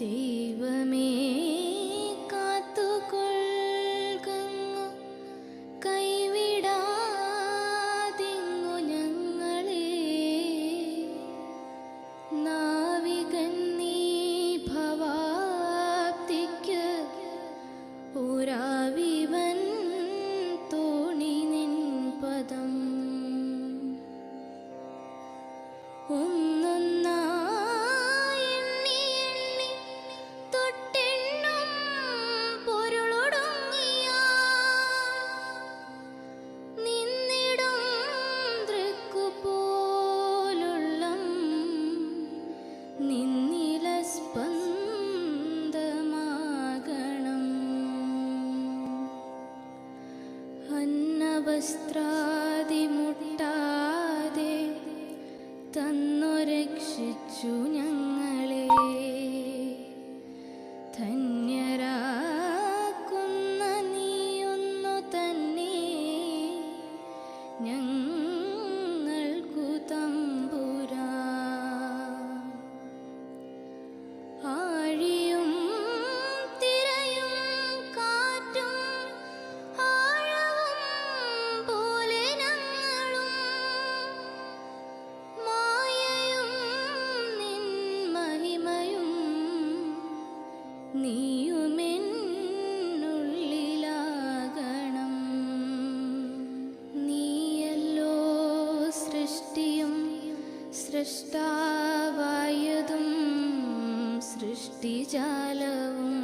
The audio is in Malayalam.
ദൈവമേ വസ്ത്രാതിമുട്ടാതെ തന്നു രക്ഷിച്ചു ഞങ്ങളെ. ധന്യരാക്കുന്ന നീയൊന്നു തന്നെ ഞങ്ങൾ നീയുമെന്നുള്ളിലാകണം. നീയല്ലോ സൃഷ്ടാവായതും സൃഷ്ടിജാലവും.